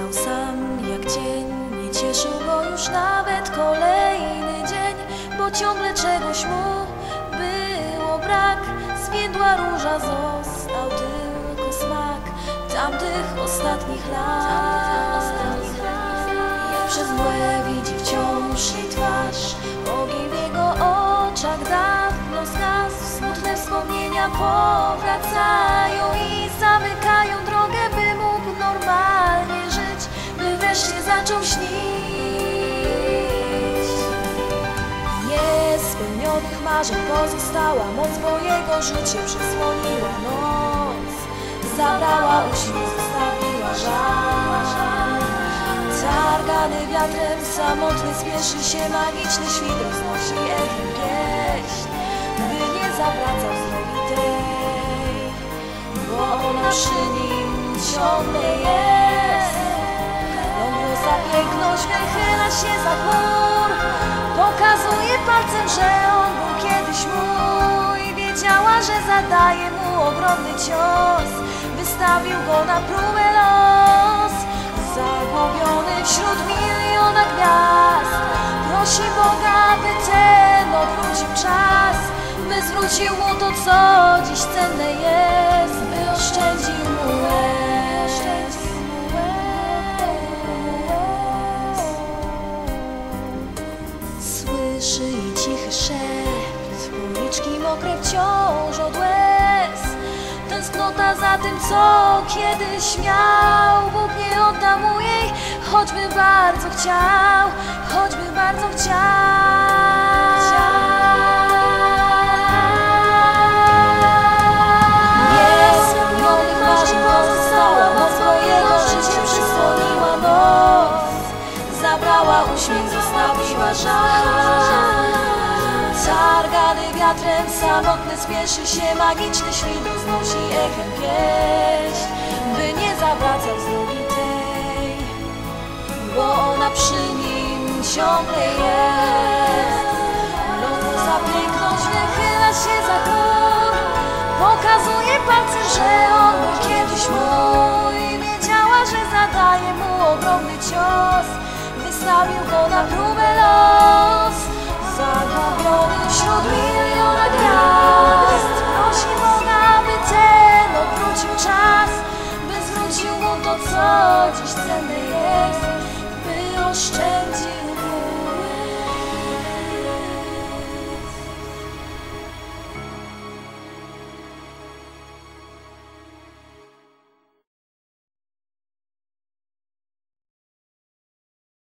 Został sam jak cień, nie cieszył go już nawet kolejny dzień, bo ciągle czegoś mu było brak. Zwiędła róża został tylko smak tamtych ostatnich lat. Jak przez mgłę widzi wciąż jej twarz, ogień w jego oczach dawno zgasł. Smutne wspomnienia powracają zaczął śnić. Niespełnionych marzeń pozostała moc, bo jego życie przysłoniła noc. Zabrała uśmiech, zostawiła żal. Targany wiatrem, samotny spieszy się magiczny świt, roznosi echem pieśń, by nie zawracał z drogi tej, bo ona przy nim ciągle jest. Piękność wychyla się za chmur, pokazuje palcem, że on był kiedyś mój. Wiedziała, że zadaje mu ogromny cios, wystawił go na próbę los. Zagubiony wśród miliona gwiazd. Prosi Boga, by ten odwrócił czas. By zwrócił mu to, co dziś cenne jest. By oszczędził mu łez szept Policzki mokre wciąż od łez. Tęsknota za tym, co kiedyś miał. Bóg nie odda mu jej, choćby bardzo chciał. Choćby bardzo chciał. Niespełnionych marzeń pozostała moc Bo jego życie przysłoniła noc Zabrała uśmiech, zostawiła żal Wiatrem, samotny spieszy się Magiczny świt. Roznosi echem pieśń By nie zawracał z tej Bo ona przy nim ciągle jest. Lądu za piękność wychyla się za gór Pokazuje palcem, że on był kiedyś mój. Wiedziała, że zadaje mu ogromny cios Wystawił go na próbę los Zagubiony wśród miliona gwiazd. Prosi Boga, by ten odwrócił czas By zwrócił mu to, co dziś cenne jest By oszczędził